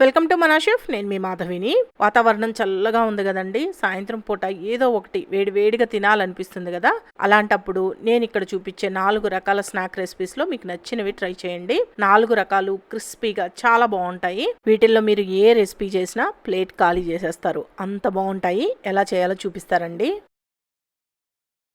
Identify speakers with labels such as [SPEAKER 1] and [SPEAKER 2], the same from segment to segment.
[SPEAKER 1] Welcome to మన నేను మీ మాధవిని. వాతావరణం చల్లగా ఉంది కదండి. సాయంత్రం పూట ఏదో ఒకటి వేడి వేడిగా తినాలనిపిస్తుంది కదా. అలాంటప్పుడు నేను ఇక్కడ చూపించే నాలుగు రకాల స్నాక్ రెసిపీస్లో మీకు నచ్చినవి ట్రై చేయండి. నాలుగు రకాలు క్రిస్పీగా చాలా బాగుంటాయి. వీటిల్లో మీరు ఏ రెసిపీ చేసినా ప్లేట్ ఖాళీ చేసేస్తారు. అంత బాగుంటాయి. ఎలా చేయాలో చూపిస్తారండి.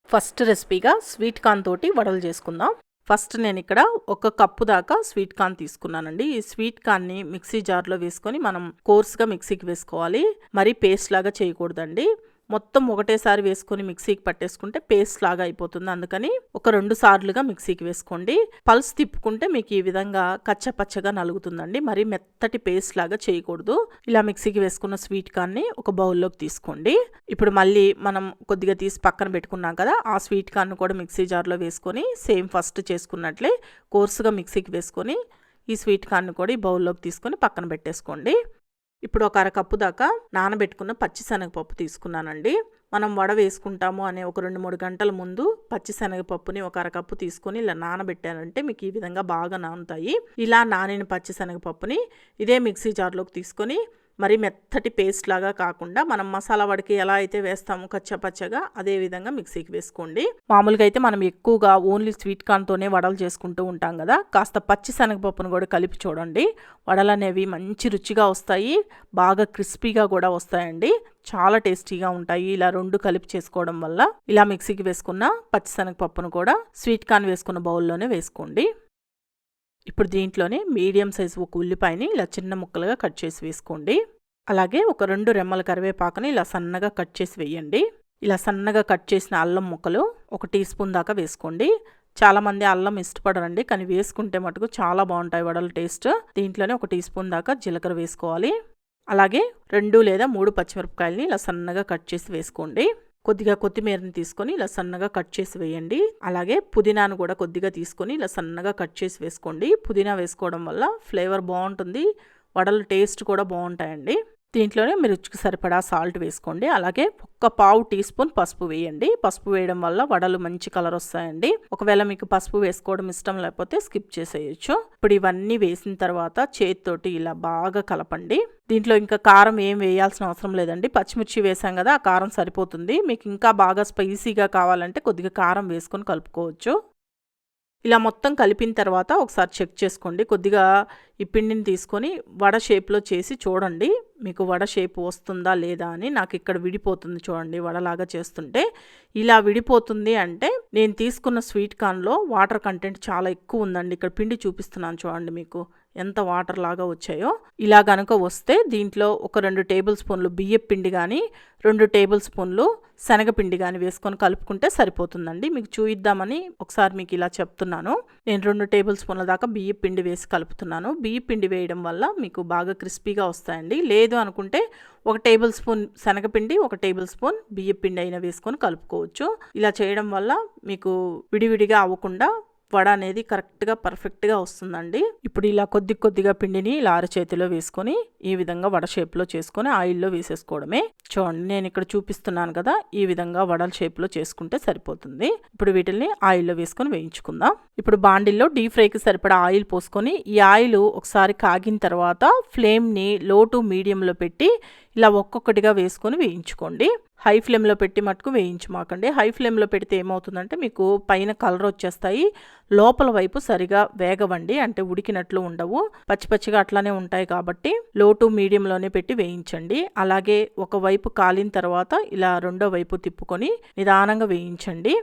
[SPEAKER 1] ఫస్ట్ రెసిపీగా స్వీట్ కార్న్ తోటి వడలు చేసుకుందాం. ఫస్ట్ నేను ఇక్కడ ఒక కప్పు దాకా స్వీట్ కార్న్ తీసుకున్నానండి. ఈ స్వీట్ కార్న్ని మిక్సీ జార్లో వేసుకొని మనం కోర్స్గా మిక్సీకి వేసుకోవాలి. మరీ పేస్ట్ లాగా చేయకూడదండి. మొత్తం ఒకటేసారి వేసుకొని మిక్సీకి పట్టేసుకుంటే పేస్ట్ లాగా అయిపోతుంది. అందుకని ఒక రెండు సార్లుగా మిక్సీకి వేసుకోండి. పల్స్ తిప్పుకుంటే మీకు ఈ విధంగా కచ్చపచ్చగా నలుగుతుందండి. మరి మెత్తటి పేస్ట్ లాగా చేయకూడదు. ఇలా మిక్సీకి వేసుకున్న స్వీట్ కార్న్ని ఒక బౌల్లోకి తీసుకోండి. ఇప్పుడు మళ్ళీ మనం కొద్దిగా తీసి పక్కన పెట్టుకున్నాం కదా ఆ స్వీట్ కార్న్ కూడా మిక్సీ జార్లో వేసుకొని సేమ్ ఫస్ట్ చేసుకున్నట్లే కోర్సుగా మిక్సీకి వేసుకొని ఈ స్వీట్ కార్న్ కూడా ఈ బౌల్లోకి తీసుకొని పక్కన పెట్టేసుకోండి. ఇప్పుడు ఒక అరకప్పు దాకా నానబెట్టుకున్న పచ్చిశనగపప్పు తీసుకున్నానండి. మనం వడ వేసుకుంటాము అనే ఒక రెండు మూడు గంటల ముందు పచ్చిశనగపప్పుని ఒక అరకప్పు తీసుకొని ఇలా నానబెట్టారంటే మీకు ఈ విధంగా బాగా నానుతాయి. ఇలా నానిన పచ్చిశనగపప్పుని ఇదే మిక్సీ జార్లోకి తీసుకొని మరి మెత్తటి పేస్ట్ లాగా కాకుండా మనం మసాలా వడికి ఎలా అయితే వేస్తామో కచ్చపచ్చగా అదే విధంగా మిక్సీకి వేసుకోండి. మామూలుగా అయితే మనం ఎక్కువగా ఓన్లీ స్వీట్ కార్న్తోనే వడలు చేసుకుంటూ ఉంటాం కదా కాస్త పచ్చి శనగపప్పును కూడా కలిపి చూడండి. వడలు అనేవి మంచి రుచిగా వస్తాయి బాగా క్రిస్పీగా కూడా వస్తాయండి. చాలా టేస్టీగా ఉంటాయి ఇలా రెండు కలిపి చేసుకోవడం వల్ల. ఇలా మిక్సీకి వేసుకున్న పచ్చిశనగపప్పును కూడా స్వీట్ కార్న్ వేసుకున్న బౌల్లోనే వేసుకోండి. ఇప్పుడు దీంట్లోనే మీడియం సైజు ఒక ఉల్లిపాయని ఇలా చిన్న ముక్కలుగా కట్ చేసి వేసుకోండి. అలాగే ఒక రెండు రెమ్మల కరివేపాకుని ఇలా సన్నగా కట్ చేసి వేయండి. ఇలా సన్నగా కట్ చేసిన అల్లం ముక్కలు ఒక టీ స్పూన్ దాకా వేసుకోండి. చాలామంది అల్లం ఇష్టపడరండి కానీ వేసుకుంటే మటుకు చాలా బాగుంటాయి వడల టేస్ట్. దీంట్లోనే ఒక టీ స్పూన్ దాకా జీలకర్ర వేసుకోవాలి. అలాగే రెండు లేదా మూడు పచ్చిమిరపకాయలని ఇలా సన్నగా కట్ చేసి వేసుకోండి. కొద్దిగా కొత్తిమీరని తీసుకొని ఇలా సన్నగా కట్ చేసి వేయండి. అలాగే పుదీనాను కూడా కొద్దిగా తీసుకొని ఇలా సన్నగా కట్ చేసి వేసుకోండి. పుదీనా వేసుకోవడం వల్ల ఫ్లేవర్ బాగుంటుంది. వడల టేస్ట్ కూడా బాగుంటాయండి. దీంట్లోనే మీ రుచికి సరిపడా సాల్ట్ వేసుకోండి. అలాగే ఒక్క పావు టీ స్పూన్ పసుపు వేయండి. పసుపు వేయడం వల్ల వడలు మంచి కలర్ వస్తాయండి. ఒకవేళ మీకు పసుపు వేసుకోవడం ఇష్టం లేకపోతే స్కిప్ చేసేయచ్చు. ఇప్పుడు ఇవన్నీ వేసిన తర్వాత చేతితోటి ఇలా బాగా కలపండి. దీంట్లో ఇంకా కారం ఏం వేయాల్సిన అవసరం లేదండి. పచ్చిమిర్చి వేసాం కదా ఆ కారం సరిపోతుంది. మీకు ఇంకా బాగా స్పైసీగా కావాలంటే కొద్దిగా కారం వేసుకొని కలుపుకోవచ్చు. ఇలా మొత్తం కలిపిన తర్వాత ఒకసారి చెక్ చేసుకోండి. కొద్దిగా ఈ పిండిని తీసుకొని వడ షేప్లో చేసి చూడండి. మీకు వడ షేప్ వస్తుందా లేదా అని నాకు ఇక్కడ విడిపోతుంది చూడండి వడలాగా చేస్తుంటే. ఇలా విడిపోతుంది అంటే నేను తీసుకున్న స్వీట్ కార్న్లో వాటర్ కంటెంట్ చాలా ఎక్కువ ఉందండి. ఇక్కడ పిండి చూపిస్తున్నాను చూడండి మీకు. ఎంత వాటర్ లాగా వచ్చాయో. ఇలా గనుక వస్తే దీంట్లో ఒక రెండు టేబుల్ స్పూన్లు బియ్యం పిండి కానీ రెండు టేబుల్ స్పూన్లు శనగపిండి కానీ వేసుకొని కలుపుకుంటే సరిపోతుందండి. మీకు చూయిద్దామని ఒకసారి మీకు ఇలా చెప్తున్నాను. నేను రెండు టేబుల్ స్పూన్ల దాకా బియ్యం పిండి వేసి కలుపుతున్నాను. బియ్యం పిండి వేయడం వల్ల మీకు బాగా క్రిస్పీగా వస్తాయండి. లేదు అనుకుంటే ఒక టేబుల్ స్పూన్ శనగపిండి ఒక టేబుల్ స్పూన్ బియ్యం పిండి అయినా వేసుకొని కలుపుకోవచ్చు. ఇలా చేయడం వల్ల మీకు విడివిడిగా అవ్వకుండా వడ అనేది కరెక్ట్గా పర్ఫెక్ట్గా వస్తుందండి. ఇప్పుడు ఇలా కొద్ది కొద్దిగా పిండిని ఇలా చేతిలో వేసుకొని ఈ విధంగా వడ షేప్లో చేసుకొని ఆయిల్లో వేసేసుకోవడమే. చూడండి నేను ఇక్కడ చూపిస్తున్నాను కదా ఈ విధంగా వడల షేప్లో చేసుకుంటే సరిపోతుంది. ఇప్పుడు వీటిని ఆయిల్లో వేసుకొని వేయించుకుందాం. ఇప్పుడు బాండిల్లో డీప్ ఫ్రైకి సరిపడా ఆయిల్ పోసుకొని ఈ ఆయిల్ ఒకసారి కాగిన తర్వాత ఫ్లేమ్ని లో టు మీడియంలో పెట్టి ఇలా ఒక్కొక్కటిగా వేసుకొని వేయించుకోండి. హై ఫ్లేమ్లో పెట్టి మటుకు వేయించమాకండి. హై ఫ్లేమ్లో పెడితే ఏమవుతుందంటే మీకు పైన కలర్ వచ్చేస్తాయి. లోపల వైపు సరిగా వేగవండి. అంటే ఉడికినట్లు ఉండవు. పచ్చి పచ్చిగా అట్లానే ఉంటాయి కాబట్టి లో టు మీడియంలోనే పెట్టి వేయించండి. అలాగే ఒకవైపు కాలిన తర్వాత ఇలా రెండో వైపు తిప్పుకొని నిదానంగా వేయించండి.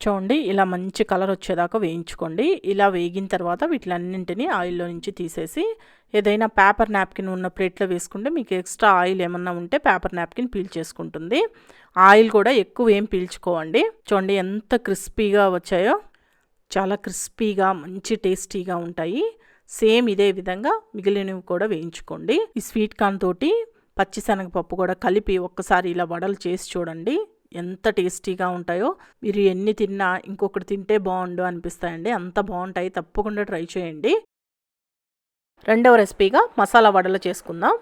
[SPEAKER 1] చూడండి ఇలా మంచి కలర్ వచ్చేదాకా వేయించుకోండి. ఇలా వేగిన తర్వాత వీటిలన్నింటినీ ఆయిల్లో నుంచి తీసేసి ఏదైనా పేపర్ నాప్కిన్ ఉన్న ప్లేట్లో వేసుకుంటే మీకు ఎక్స్ట్రా ఆయిల్ ఏమన్నా ఉంటే పేపర్ నాప్కిన్ పీల్చేసుకుంటుంది ఆయిల్ కూడా ఎక్కువ ఏం పీల్చుకోవండి. చూడండి ఎంత క్రిస్పీగా వచ్చాయో చాలా క్రిస్పీగా మంచి టేస్టీగా ఉంటాయి. సేమ్ ఇదే విధంగా మిగిలినవి కూడా వేయించుకోండి. ఈ స్వీట్ కార్న్ తోటి పచ్చిశనగపప్పు కూడా కలిపి ఒక్కసారి ఇలా వడలు చేసి చూడండి. ఎంత టేస్టీగా ఉంటాయో మీరు ఎన్ని తిన్నా ఇంకొకటి తింటే బాగుండు అనిపిస్తాయండి. అంత బాగుంటాయి తప్పకుండా ట్రై చేయండి. రెండవ రెసిపీగా మసాలా వడలు చేసుకుందాం.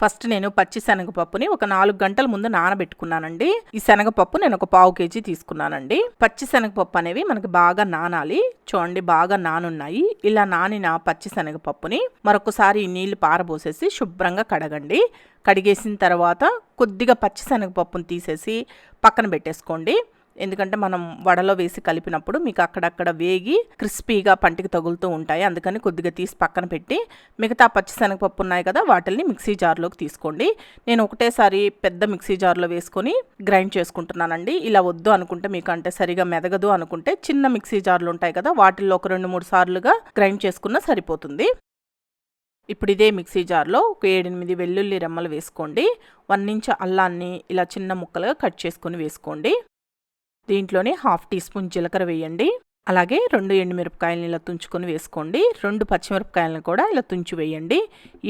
[SPEAKER 1] ఫస్ట్ నేను పచ్చి శనగపప్పుని ఒక నాలుగు గంటల ముందు నానబెట్టుకున్నానండి. ఈ శనగపప్పు నేను ఒక పావు కేజీ తీసుకున్నానండి. పచ్చి శనగపప్పు అనేవి మనకి బాగా నానాలి. చూడండి బాగా నానున్నాయి. ఇలా నానిన పచ్చి శనగపప్పుని మరొకసారి నీళ్ళు పారబోసేసి శుభ్రంగా కడగండి. కడిగేసిన తర్వాత కొద్దిగా పచ్చి శనగపప్పును తీసేసి పక్కన పెట్టేసుకోండి. ఎందుకంటే మనం వడలో వేసి కలిపినప్పుడు మీకు అక్కడక్కడ వేగి క్రిస్పీగా పంటికి తగులుతూ ఉంటాయి. అందుకని కొద్దిగా తీసి పక్కన పెట్టి మిగతా పచ్చిశనగపప్పు ఉన్నాయి కదా వాటిని మిక్సీ జార్లోకి తీసుకోండి. నేను ఒకటేసారి పెద్ద మిక్సీ జార్లో వేసుకొని గ్రైండ్ చేసుకుంటున్నానండి. ఇలా వద్దు అనుకుంటే మీకు అంటే సరిగా మెదగదు అనుకుంటే చిన్న మిక్సీ జార్లు ఉంటాయి కదా వాటిల్లో ఒక రెండు మూడు సార్లుగా గ్రైండ్ చేసుకున్నా సరిపోతుంది. ఇప్పుడు ఇదే మిక్సీ జార్లో ఒక ఏడెనిమిది వెల్లుల్లి రెమ్మలు వేసుకోండి. వన్ ఇంచ్ అల్లాన్ని ఇలా చిన్న ముక్కలుగా కట్ చేసుకొని వేసుకోండి. దీంట్లోనే హాఫ్ టీ స్పూన్ జీలకర్ర వేయండి. అలాగే రెండు ఎండుమిరపకాయలను ఇలా తుంచుకొని వేసుకోండి. రెండు పచ్చిమిరపకాయలను కూడా ఇలా తుంచి వేయండి.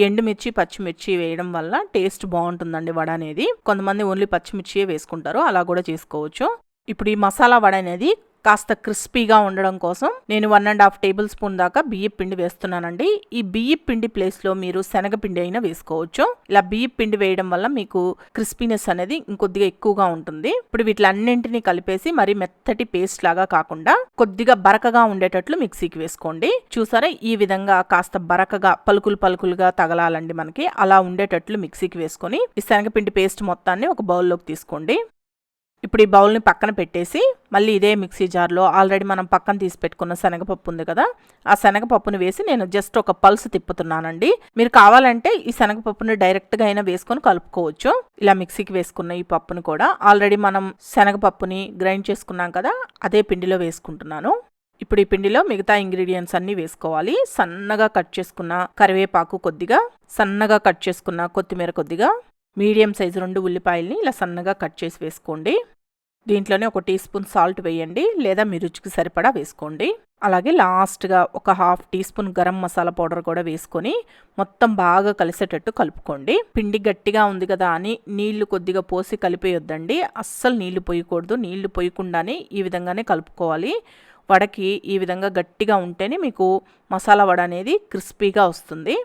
[SPEAKER 1] ఎండుమిర్చి పచ్చిమిర్చి వేయడం వల్ల టేస్ట్ బాగుంటుందండి వడ అనేది. కొంతమంది ఓన్లీ పచ్చిమిర్చియే వేసుకుంటారు. అలా కూడా చేసుకోవచ్చు. ఇప్పుడు ఈ మసాలా వడ అనేది కాస్త క్రిస్పీగా ఉండడం కోసం నేను one and half tablespoon దాకా బియ్య పిండి వేస్తున్నానండి. ఈ బియ్య పిండి ప్లేస్లో మీరు శనగపిండి అయినా వేసుకోవచ్చు. ఇలా బియ్య పిండి వేయడం వల్ల మీకు క్రిస్పీనెస్ అనేది ఇంకొద్దిగా ఎక్కువగా ఉంటుంది. ఇప్పుడు వీటిలన్నింటినీ కలిపేసి మరి మెత్తటి పేస్ట్ లాగా కాకుండా కొద్దిగా బరకగా ఉండేటట్లు మిక్సీకి వేసుకోండి. చూసారా? ఈ విధంగా కాస్త బరకగా పలుకులు పలుకులుగా తగలాలండి మనకి. అలా ఉండేటట్లు మిక్సీకి వేసుకొని ఈ శనగపిండి పేస్ట్ మొత్తాన్ని ఒక బౌల్లోకి తీసుకోండి. ఇప్పుడు ఈ బౌల్ని పక్కన పెట్టేసి మళ్ళీ ఇదే మిక్సీ జార్లో ఆల్రెడీ మనం పక్కన తీసి పెట్టుకున్న శనగపప్పు ఉంది కదా ఆ శనగపప్పుని వేసి నేను జస్ట్ ఒక పల్స్ తిప్పుతున్నానండి. మీరు కావాలంటే ఈ శనగపప్పుని డైరెక్ట్గా అయినా వేసుకొని కలుపుకోవచ్చు. ఇలా మిక్సీకి వేసుకున్న ఈ పప్పుని కూడా ఆల్రెడీ మనం శనగపప్పుని గ్రైండ్ చేసుకున్నాం కదా అదే పిండిలో వేసుకుంటున్నాను. ఇప్పుడు ఈ పిండిలో మిగతా ఇంగ్రీడియంట్స్ అన్నీ వేసుకోవాలి. సన్నగా కట్ చేసుకున్న కరివేపాకు కొద్దిగా సన్నగా కట్ చేసుకున్న కొత్తిమీర కొద్దిగా మీడియం సైజు రెండు ఉల్లిపాయల్ని ఇలా సన్నగా కట్ చేసి వేసుకోండి. దీంట్లోనే ఒక టీ స్పూన్ సాల్ట్ వేయండి లేదా మీ రుచికి సరిపడా వేసుకోండి. అలాగే లాస్ట్గా ఒక half teaspoon garam masala powder కూడా వేసుకొని మొత్తం బాగా కలిసేటట్టు కలుపుకోండి. పిండి గట్టిగా ఉంది కదా అని నీళ్ళు కొద్దిగా పోసి కలిపేయొద్దండి. అస్సలు నీళ్ళు పోయకూడదు. నీళ్ళు పోయకుండానే ఈ విధంగానే కలుపుకోవాలి. వడకి ఈ విధంగా గట్టిగా ఉంటేనే మీకు మసాలా వడ అనేది క్రిస్పీగా వస్తుంది.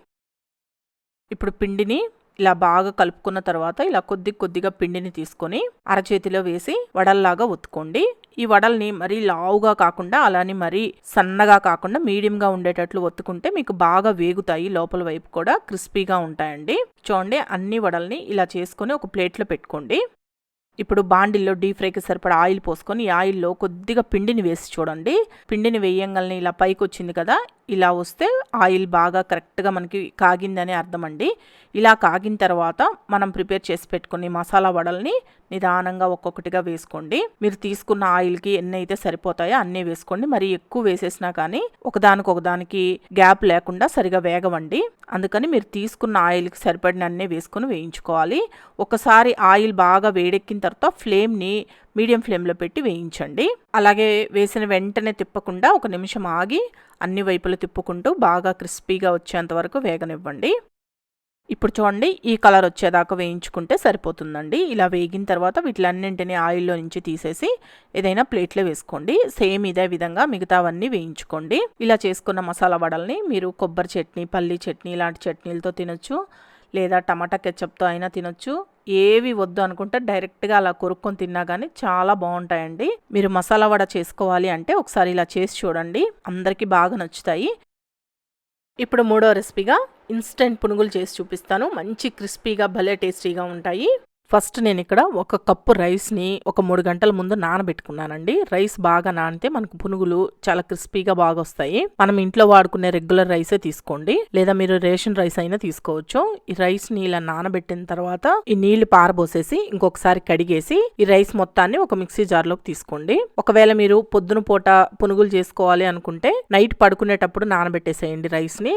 [SPEAKER 1] ఇప్పుడు పిండిని ఇలా బాగా కలుపుకున్న తర్వాత ఇలా కొద్ది కొద్దిగా పిండిని తీసుకొని అరచేతిలో వేసి వడల్లాగా ఒత్తుకోండి. ఈ వడల్ని మరీ లావుగా కాకుండా అలానే మరీ సన్నగా కాకుండా మీడియంగా ఉండేటట్లు ఒత్తుకుంటే మీకు బాగా వేగుతాయి. లోపల వైపు కూడా క్రిస్పీగా ఉంటాయండి. చూడండి అన్ని వడల్ని ఇలా చేసుకొని ఒక ప్లేట్లో పెట్టుకోండి. ఇప్పుడు బాండిల్లో డీప్ ఫ్రైకి సరిపడా ఆయిల్ పోసుకొని ఈ ఆయిల్లో కొద్దిగా పిండిని వేసి చూడండి. పిండిని వేయంగానే ఇలా పైకి వచ్చింది కదా ఇలా వస్తే ఆయిల్ బాగా కరెక్ట్గా మనకి కాగిందని అర్థం అండి ఇలా కాగిన తర్వాత మనం ప్రిపేర్ చేసి పెట్టుకుని మసాలా వడల్ని నిదానంగా ఒక్కొక్కటిగా వేసుకోండి. మీరు తీసుకున్న ఆయిల్కి ఎన్ని అయితే సరిపోతాయో అన్నీ వేసుకోండి. మరి ఎక్కువ వేసేసినా కానీ ఒకదానికి ఒకదానికి గ్యాప్ లేకుండా సరిగా వేగవండి. అందుకని మీరు తీసుకున్న ఆయిల్కి సరిపడిన అన్నీ వేసుకొని వేయించుకోవాలి. ఒకసారి ఆయిల్ బాగా వేడెక్కిన తర్వాత ఫ్లేమ్ని మీడియం ఫ్లేమ్లో పెట్టి వేయించండి. అలాగే వేసిన వెంటనే తిప్పకుండా ఒక నిమిషం ఆగి అన్ని వైపులు తిప్పుకుంటూ బాగా క్రిస్పీగా వచ్చేంత వరకు వేగనివ్వండి. ఇప్పుడు చూడండి ఈ కలర్ వచ్చేదాకా వేయించుకుంటే సరిపోతుందండి. ఇలా వేగిన తర్వాత వీటిలన్నింటినీ ఆయిల్లో నుంచి తీసేసి ఏదైనా ప్లేట్లో వేసుకోండి. సేమ్ ఇదే విధంగా మిగతావన్నీ వేయించుకోండి. ఇలా చేసుకున్న మసాలా వడల్ని మీరు కొబ్బరి చట్నీ పల్లీ చట్నీ ఇలాంటి చట్నీలతో తినొచ్చు లేదా టమాటా కెచప్తో అయినా తినొచ్చు. ఏవి వద్దు అనుకుంటే డైరెక్ట్గా అలా కొరుక్కొని తిన్నా కానీ చాలా బాగుంటాయండి. మీరు మసాలా వడ చేసుకోవాలి అంటే ఒకసారి ఇలా చేసి చూడండి. అందరికీ బాగా నచ్చుతాయి. ఇప్పుడు మూడో రెసిపీగా ఇన్స్టెంట్ పునుగులు చేసి చూపిస్తాను. మంచి క్రిస్పీగా భలే టేస్టీగా ఉంటాయి. ఫస్ట్ నేను ఇక్కడ ఒక కప్పు రైస్ని ఒక మూడు గంటల ముందు నానబెట్టుకున్నానండి. రైస్ బాగా నానితే మనకు పునుగులు చాలా క్రిస్పీగా బాగా వస్తాయి. మనం ఇంట్లో వాడుకునే రెగ్యులర్ రైసే తీసుకోండి. లేదా మీరు రేషన్ రైస్ అయినా తీసుకోవచ్చు. ఈ రైస్ని ఇలా నానబెట్టిన తర్వాత ఈ నీళ్ళు పారబోసేసి ఇంకొకసారి కడిగేసి ఈ రైస్ మొత్తాన్ని ఒక మిక్సీ జార్లోకి తీసుకోండి. ఒకవేళ మీరు పొద్దున పూట పునుగులు చేసుకోవాలి అనుకుంటే నైట్ పడుకునేటప్పుడు నానబెట్టేసేయండి రైస్ని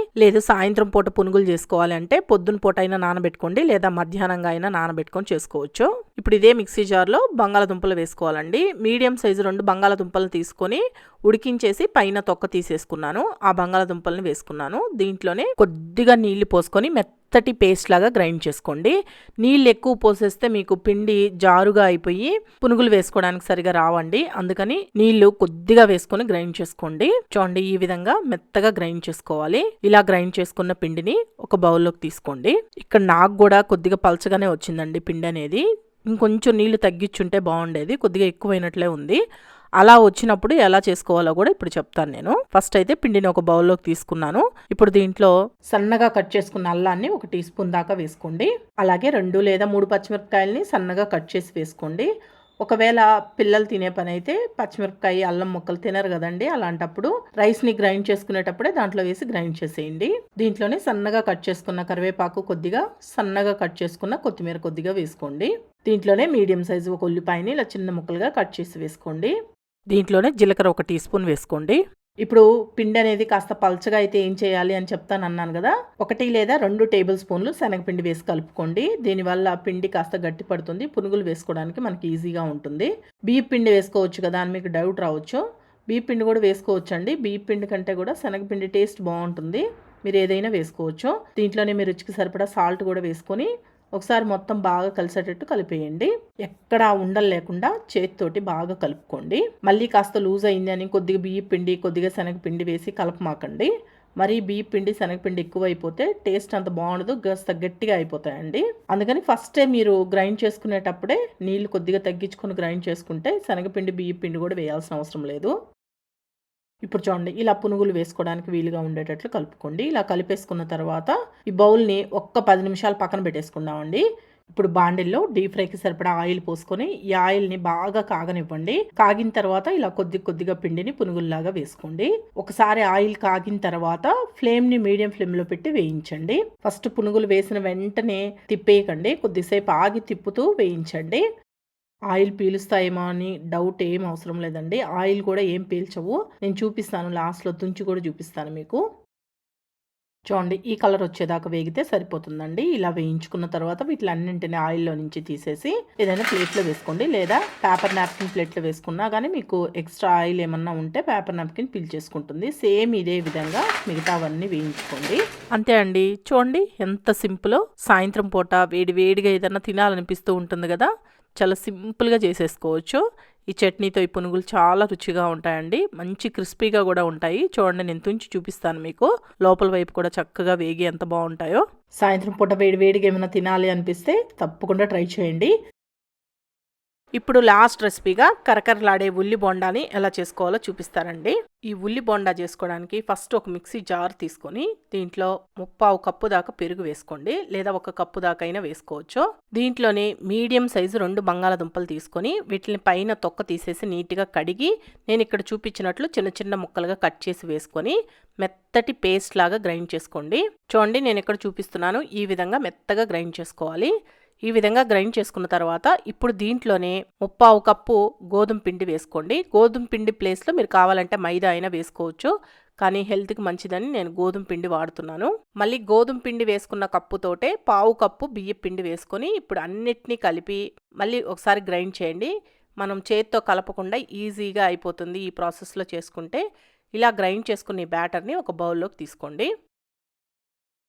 [SPEAKER 1] సాయంత్రం పూట పునుగులు చేసుకోవాలి అంటే పొద్దున పూట అయినా నానబెట్టుకోండి. లేదా మధ్యాహ్నంగా అయినా నానబెట్టుకొని చేసుకోవచ్చు. ఇప్పుడు ఇదే మిక్సీ జార్లో బంగాళదుంపలు వేసుకోవాలండి. మీడియం సైజు రెండు బంగాళదుంపలు తీసుకొని ఉడికించేసి పైన తొక్క తీసేసుకున్నాను. ఆ బంగాళదుంపలను వేసుకున్నాను. దీంట్లోనే కొద్దిగా నీళ్ళు పోసుకొని మెత్తటి పేస్ట్ లాగా గ్రైండ్ చేసుకోండి. నీళ్ళు ఎక్కువ పోసేస్తే మీకు పిండి జారుగా అయిపోయి పునుగులు వేసుకోవడానికి సరిగా రావండి. అందుకని నీళ్ళు కొద్దిగా వేసుకొని గ్రైండ్ చేసుకోండి. చూడండి ఈ విధంగా మెత్తగా గ్రైండ్ చేసుకోవాలి. ఇలా గ్రైండ్ చేసుకున్న పిండిని ఒక బౌల్లోకి తీసుకోండి. ఇక్కడ నాకు కూడా కొద్దిగా పలచగానే వచ్చిందండి పిండి అనేది. ఇంకొంచెం నీళ్ళు తగ్గించుంటే బాగుండేది. కొద్దిగా ఎక్కువైనట్లే ఉంది. అలా వచ్చినప్పుడు ఎలా చేసుకోవాలో కూడా ఇప్పుడు చెప్తాను నేను. ఫస్ట్ అయితే పిండిని ఒక బౌల్లోకి తీసుకున్నాను. ఇప్పుడు దీంట్లో సన్నగా కట్ చేసుకున్న అల్లాన్ని ఒక టీ స్పూన్ దాకా వేసుకోండి. అలాగే రెండు లేదా మూడు పచ్చిమిరపకాయలని సన్నగా కట్ చేసి వేసుకోండి. ఒకవేళ పిల్లలు తినే పని అయితే పచ్చిమిరపకాయ అల్లం ముక్కలు తినరు కదండి అలాంటప్పుడు రైస్ని గ్రైండ్ చేసుకునేటప్పుడే దాంట్లో వేసి గ్రైండ్ చేసేయండి. దీంట్లోనే సన్నగా కట్ చేసుకున్న కరివేపాకు కొద్దిగా సన్నగా కట్ చేసుకున్న కొత్తిమీర కొద్దిగా వేసుకోండి. దీంట్లోనే మీడియం సైజు ఒక ఉల్లిపాయని ఇలా చిన్న ముక్కలుగా కట్ చేసి వేసుకోండి. దీంట్లోనే జీలకర్ర ఒక టీ స్పూన్ వేసుకోండి. ఇప్పుడు పిండి అనేది కాస్త పల్చగా అయితే ఏం చేయాలి అని చెప్తాను అన్నాను కదా ఒకటి లేదా రెండు టేబుల్ స్పూన్లు శనగపిండి వేసి కలుపుకోండి. దీనివల్ల పిండి కాస్త గట్టి పడుతుంది పునుగులు వేసుకోవడానికి మనకి ఈజీగా ఉంటుంది. బియ్య పిండి వేసుకోవచ్చు కదా అని మీకు డౌట్ రావచ్చు. బియ్య పిండి కూడా వేసుకోవచ్చు అండి బియ్య పిండి కంటే కూడా శనగపిండి టేస్ట్ బాగుంటుంది. మీరు ఏదైనా వేసుకోవచ్చు. దీంట్లోనే మీరు రుచికి సరిపడా సాల్ట్ కూడా వేసుకొని ఒకసారి మొత్తం బాగా కలిసేటట్టు కలిపేయండి. ఎక్కడ ఉండలు లేకుండా చేతితోటి బాగా కలుపుకోండి. మళ్ళీ కాస్త లూజ్ అయింది అని కొద్దిగా బియ్య పిండి కొద్దిగా శనగపిండి వేసి కలపమాకండి. మరి బియ్య పిండి శనగపిండి ఎక్కువ అయిపోతే టేస్ట్ అంత బాగుండదు కాస్త గట్టిగా అయిపోతాయండి. అందుకని ఫస్టే మీరు గ్రైండ్ చేసుకునేటప్పుడే నీళ్ళు కొద్దిగా తగ్గించుకొని గ్రైండ్ చేసుకుంటే శనగపిండి బియ్య పిండి కూడా వేయాల్సిన అవసరం లేదు. ఇప్పుడు చూడండి ఇలా పునుగులు వేసుకోవడానికి వీలుగా ఉండేటట్లు కలుపుకోండి. ఇలా కలిపేసుకున్న తర్వాత ఈ బౌల్ని ఒక్క పది నిమిషాలు పక్కన పెట్టేసుకుందామండి. ఇప్పుడు బాండిల్లో డీప్ ఫ్రైకి సరిపడా ఆయిల్ పోసుకొని ఈ ఆయిల్ని బాగా కాగనివ్వండి. కాగిన తర్వాత ఇలా కొద్ది కొద్దిగా పిండిని పునుగుల్లాగా వేసుకోండి. ఒకసారి ఆయిల్ కాగిన తర్వాత ఫ్లేమ్ని మీడియం ఫ్లేమ్లో పెట్టి వేయించండి. ఫస్ట్ పునుగులు వేసిన వెంటనే తిప్పేయకండి. కొద్దిసేపు ఆగి తిప్పుతూ వేయించండి. ఆయిల్ పీలుస్తాయేమో అని డౌట్ ఏం అవసరం లేదండి. ఆయిల్ కూడా ఏం పీల్చవు. నేను చూపిస్తాను లాస్ట్లో తుంచి కూడా చూపిస్తాను మీకు. చూడండి ఈ కలర్ వచ్చేదాకా వేగితే సరిపోతుందండి. ఇలా వేయించుకున్న తర్వాత వీటిలన్నింటినీ ఆయిల్లో నుంచి తీసేసి ఏదైనా ప్లేట్లో వేసుకోండి. లేదా పేపర్ నాప్కిన్ ప్లేట్లో వేసుకున్నా కానీ మీకు ఎక్స్ట్రా ఆయిల్ ఏమన్నా ఉంటే పేపర్ నాప్కిన్ పీల్చేసుకుంటుంది సేమ్ ఇదే విధంగా మిగతావన్నీ వేయించుకోండి. అంతే అండి. చూడండి ఎంత సింపుల్. సాయంత్రం పూట వేడి వేడిగా ఏదైనా తినాలనిపిస్తూ ఉంటుంది కదా. చాలా సింపుల్గా చేసేసుకోవచ్చు. ఈ చట్నీతో ఈ పునుగులు చాలా రుచిగా ఉంటాయండి. మంచి క్రిస్పీగా కూడా ఉంటాయి. చూడండి నేను తుంచి చూపిస్తాను మీకు. లోపల వైపు కూడా చక్కగా వేగి ఎంత బాగుంటాయో. సాయంత్రం పూట వేడి వేడిగా ఏమైనా తినాలి అనిపిస్తే తప్పకుండా ట్రై చేయండి. ఇప్పుడు లాస్ట్ రెసిపీగా కరకరలాడే ఉల్లి బొండాని ఎలా చేసుకోవాలో చూపిస్తానండి. ఈ ఉల్లి బొండా చేసుకోవడానికి ఫస్ట్ ఒక మిక్సీ జార్ తీసుకొని దీంట్లో ముప్పావు కప్పు దాకా పెరుగు వేసుకోండి లేదా ఒక కప్పు దాకా అయినా వేసుకోవచ్చు. దీంట్లోనే మీడియం సైజు రెండు బంగాళదుంపలు తీసుకొని వీటిని పైన తొక్క తీసేసి నీట్గా కడిగి నేను ఇక్కడ చూపించినట్లు చిన్న చిన్న ముక్కలుగా కట్ చేసి వేసుకొని మెత్తటి పేస్ట్ లాగా గ్రైండ్ చేసుకోండి. చూడండి నేను ఇక్కడ చూపిస్తున్నాను ఈ విధంగా మెత్తగా గ్రైండ్ చేసుకోవాలి. ఈ విధంగా గ్రైండ్ చేసుకున్న తర్వాత ఇప్పుడు దీంట్లోనే ముప్పావు కప్పు గోధుమ పిండి వేసుకోండి. గోధుమ పిండి ప్లేస్లో మీరు కావాలంటే మైదా అయినా వేసుకోవచ్చు. కానీ హెల్త్కి మంచిదని నేను గోధుమ పిండి వాడుతున్నాను. మళ్ళీ గోధుమ పిండి వేసుకున్న కప్పుతోటే పావు కప్పు బియ్య పిండి వేసుకొని ఇప్పుడు అన్నిటినీ కలిపి మళ్ళీ ఒకసారి గ్రైండ్ చేయండి. మనం చేత్తో కలపకుండా ఈజీగా అయిపోతుంది ఈ ప్రాసెస్లో చేసుకుంటే. ఇలా గ్రైండ్ చేసుకున్న బ్యాటర్ని ఒక బౌల్లోకి తీసుకోండి.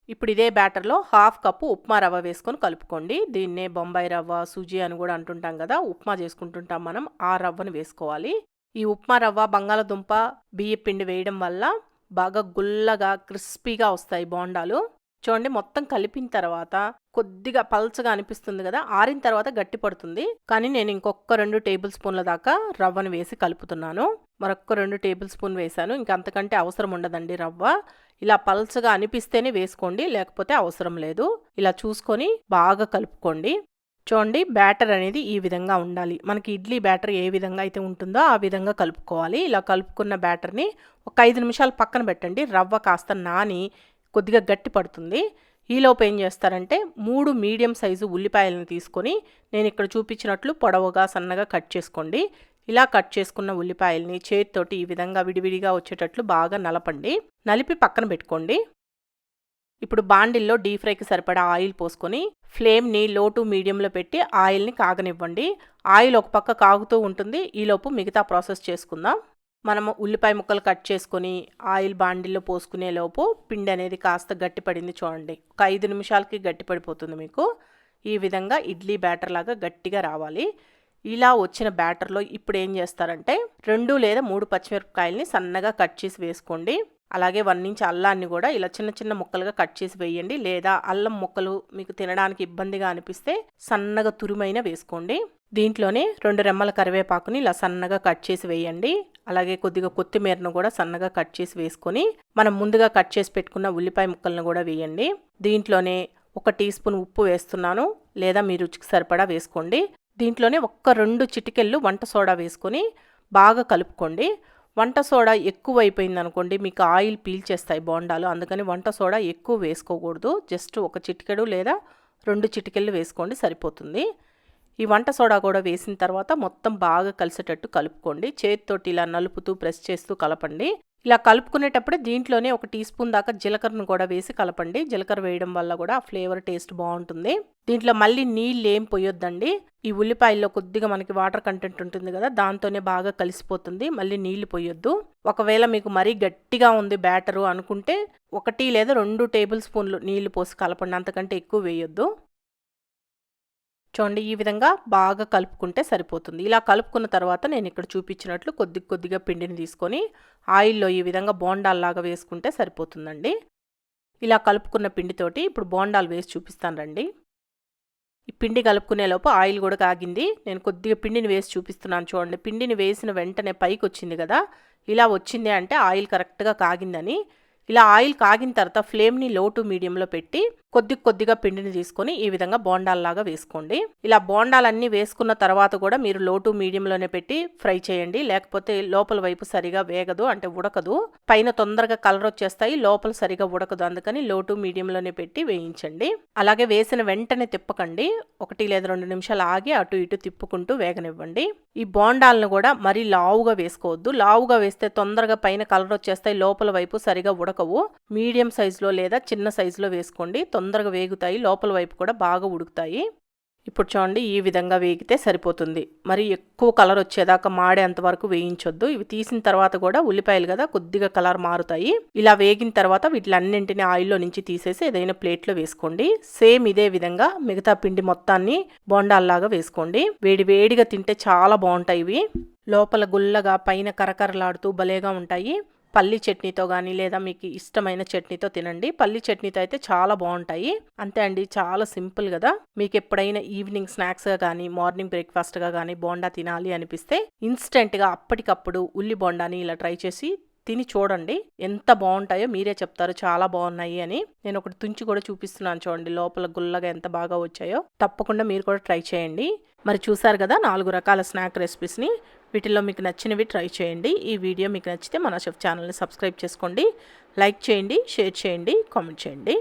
[SPEAKER 1] ఇప్పుడు ఇదే బ్యాటర్లో హాఫ్ కప్పు ఉప్మా రవ్వ వేసుకొని కలుపుకోండి. దీన్నే బొంబాయి రవ్వ సూజీ అని కూడా అంటుంటాం కదా ఉప్మా చేసుకుంటుంటాం మనం ఆ రవ్వను వేసుకోవాలి. ఈ ఉప్మా రవ్వ బంగాళదుంప బియ్య పిండి వేయడం వల్ల బాగా గుల్లగా క్రిస్పీగా వస్తాయి బోండాలు. చూడండి మొత్తం కలిపిన తర్వాత కొద్దిగా పల్చగా అనిపిస్తుంది కదా ఆరిన తర్వాత గట్టి పడుతుంది. కానీ నేను ఇంకొక రెండు టేబుల్ స్పూన్ల దాకా రవ్వను వేసి కలుపుతున్నాను. మరొక రెండు టేబుల్ స్పూన్ వేసాను ఇంకంతకంటే అవసరం ఉండదండి రవ్వ. ఇలా పల్చగా అనిపిస్తేనే వేసుకోండి లేకపోతే అవసరం లేదు. ఇలా చూసుకొని బాగా కలుపుకోండి. చూడండి బ్యాటర్ అనేది ఈ విధంగా ఉండాలి. మనకి ఇడ్లీ బ్యాటర్ ఏ విధంగా అయితే ఉంటుందో ఆ విధంగా కలుపుకోవాలి. ఇలా కలుపుకున్న బ్యాటర్ని ఒక ఐదు నిమిషాలు పక్కన పెట్టండి. రవ్వ కాస్త నాని కొద్దిగా గట్టి పడుతుంది. ఈలోపు ఏం చేస్తారంటే మూడు మీడియం సైజు ఉల్లిపాయలను తీసుకొని నేను ఇక్కడ చూపించినట్లు పొడవుగా సన్నగా కట్ చేసుకోండి. ఇలా కట్ చేసుకున్న ఉల్లిపాయల్ని చేతితోటి ఈ విధంగా విడివిడిగా వచ్చేటట్లు బాగా నలపండి. నలిపి పక్కన పెట్టుకోండి. ఇప్పుడు బాండిల్లో డీప్ ఫ్రైకి సరిపడా ఆయిల్ పోసుకొని ఫ్లేమ్ని లో టు మీడియంలో పెట్టి ఆయిల్ని కాగనివ్వండి. ఆయిల్ ఒక పక్క కాగుతూ ఉంటుంది. ఈలోపు మిగతా ప్రాసెస్ చేసుకుందాం. మనము ఉల్లిపాయ ముక్కలు కట్ చేసుకొని ఆయిల్ బాండిల్లో పోసుకునే లోపు పిండి అనేది కాస్త గట్టిపడింది చూడండి. ఒక ఐదు నిమిషాలకి గట్టిపడిపోతుంది మీకు. ఈ విధంగా ఇడ్లీ బ్యాటర్ లాగా గట్టిగా రావాలి. ఇలా వచ్చిన బ్యాటర్లో ఇప్పుడు ఏం చేస్తారంటే రెండు లేదా మూడు పచ్చిమిరపకాయల్ని సన్నగా కట్ చేసి వేసుకోండి. అలాగే వన్ ఇంచ్ అల్లాన్ని కూడా ఇలా చిన్న చిన్న ముక్కలుగా కట్ చేసి వేయండి. లేదా అల్లం ముక్కలు మీకు తినడానికి ఇబ్బందిగా అనిపిస్తే సన్నగా తురుమైన వేసుకోండి. దీంట్లోనే రెండు రెమ్మల కరివేపాకుని ఇలా సన్నగా కట్ చేసి వేయండి. అలాగే కొద్దిగా కొత్తిమీరను కూడా సన్నగా కట్ చేసి వేసుకొని మనం ముందుగా కట్ చేసి పెట్టుకున్న ఉల్లిపాయ ముక్కలను కూడా వేయండి. దీంట్లోనే ఒక టీ స్పూన్ ఉప్పు వేస్తున్నాను. లేదా మీ రుచికి సరిపడా వేసుకోండి. దీంట్లోనే ఒక్క రెండు చిటికెళ్ళు వంట సోడా వేసుకొని బాగా కలుపుకోండి. వంట సోడా ఎక్కువ అయిపోయింది అనుకోండి మీకు ఆయిల్ పీల్చేస్తాయి బోండాలు. అందుకని వంట సోడా ఎక్కువ వేసుకోకూడదు. జస్ట్ ఒక చిటికెడు లేదా రెండు చిటికెళ్ళు వేసుకోండి సరిపోతుంది. ఈ వంట సోడా కూడా వేసిన తర్వాత మొత్తం బాగా కలిసేటట్టు కలుపుకోండి. చేతితోటి ఇలా నలుపుతూ ప్రెస్ చేస్తూ కలపండి. ఇలా కలుపుకునేటప్పుడు దీంట్లోనే ఒక టీ స్పూన్ దాకా జీలకర్రను కూడా వేసి కలపండి. జీలకర్ర వేయడం వల్ల కూడా ఆ ఫ్లేవర్ టేస్ట్ బాగుంటుంది. దీంట్లో మళ్ళీ నీళ్ళు ఏం పోయొద్దండి. ఈ ఉల్లిపాయల్లో కొద్దిగా మనకి వాటర్ కంటెంట్ ఉంటుంది కదా దాంతోనే బాగా కలిసిపోతుంది. మళ్ళీ నీళ్ళు పోయొద్దు. ఒకవేళ మీకు మరీ గట్టిగా ఉంది బ్యాటరు అనుకుంటే ఒకటి లేదా రెండు టేబుల్ స్పూన్లు నీళ్ళు పోసి కలపండి. అంతకంటే ఎక్కువ వేయొద్దు. చూడండి ఈ విధంగా బాగా కలుపుకుంటే సరిపోతుంది. ఇలా కలుపుకున్న తర్వాత నేను ఇక్కడ చూపించినట్లు కొద్ది కొద్దిగా పిండిని తీసుకొని ఆయిల్లో ఈ విధంగా బోండాల్లాగా వేసుకుంటే సరిపోతుందండి. ఇలా కలుపుకున్న పిండితోటి ఇప్పుడు బోండాలు వేసి చూపిస్తాను రండి. ఈ పిండి కలుపుకునే లోపు ఆయిల్ కూడా కాగింది. నేను కొద్దిగా పిండిని వేసి చూపిస్తున్నాను చూడండి. పిండిని వేసిన వెంటనే పైకి వచ్చింది కదా ఇలా వచ్చింది అంటే ఆయిల్ కరెక్ట్గా కాగిందని. ఇలా ఆయిల్ కాగిన తర్వాత ఫ్లేమ్ని లో టు మీడియంలో పెట్టి కొద్ది కొద్దిగా పిండిని తీసుకొని ఈ విధంగా బోండాల్లాగా వేసుకోండి. ఇలా బోండాలన్నీ వేసుకున్న తర్వాత కూడా మీరు లోటు మీడియంలోనే పెట్టి ఫ్రై చేయండి. లేకపోతే లోపల వైపు సరిగా వేగదు అంటే ఉడకదు. పైన తొందరగా కలర్ వచ్చేస్తాయి లోపల సరిగా ఉడకదు. అందుకని లోటు మీడియంలోనే పెట్టి వేయించండి. అలాగే వేసిన వెంటనే తిప్పకండి. ఒకటి లేదా రెండు నిమిషాలు ఆగి అటు ఇటు తిప్పుకుంటూ వేగనివ్వండి. ఈ బోండాలను కూడా మరీ లావుగా వేసుకోవద్దు. లావుగా వేస్తే తొందరగా పైన కలర్ వచ్చేస్తాయి లోపల వైపు సరిగా ఉడకవు. మీడియం సైజులో లేదా చిన్న సైజులో వేసుకోండి. తొందరగా వేగుతాయి లోపల వైపు కూడా బాగా ఉడుకుతాయి. ఇప్పుడు చూడండి ఈ విధంగా వేగితే సరిపోతుంది. మరి ఎక్కువ కలర్ వచ్చేదాకా మాడేంత వరకు వేయించొద్దు. ఇవి తీసిన తర్వాత కూడా ఉల్లిపాయలు కదా కొద్దిగా కలర్ మారుతాయి. ఇలా వేగిన తర్వాత వీటిలన్నింటినీ ఆయిల్లో నుంచి తీసేసి ఏదైనా ప్లేట్లో వేసుకోండి. సేమ్ ఇదే విధంగా మిగతా పిండి మొత్తాన్ని బోండాల్లాగా వేసుకోండి. వేడి వేడిగా తింటే చాలా బాగుంటాయి ఇవి. లోపల గుల్లగా పైన కరకరలాడుతూ భలేగా ఉంటాయి. పల్లి చట్నీతో కానీ లేదా మీకు ఇష్టమైన చట్నీతో తినండి. పల్లి చట్నీతో అయితే చాలా బాగుంటాయి. అంతే అండి చాలా సింపుల్ కదా. మీకు ఎప్పుడైనా ఈవినింగ్ స్నాక్స్గా కానీ మార్నింగ్ బ్రేక్ఫాస్ట్గా కానీ బోండా తినాలి అనిపిస్తే ఇన్స్టెంట్గా అప్పటికప్పుడు ఉల్లి బోండాని ఇలా ట్రై చేసి తిని చూడండి. ఎంత బాగుంటాయో మీరే చెప్తారు. చాలా బాగున్నాయి అని. నేను ఒకటి తుంచి కూడా చూపిస్తున్నాను చూడండి లోపల గుల్లగా ఎంత బాగా వచ్చాయో. తప్పకుండా మీరు కూడా ట్రై చేయండి. మరి చూసారు కదా నాలుగు రకాల స్నాక్ రెసిపీస్ని. వీటిల్లో మీకు నచ్చినవి ట్రై చేయండి. ఈ వీడియో మీకు నచ్చితే మన షెఫ్ ఛానల్ని సబ్స్క్రైబ్ చేసుకోండి. లైక్ చేయండి షేర్ చేయండి కామెంట్ చేయండి.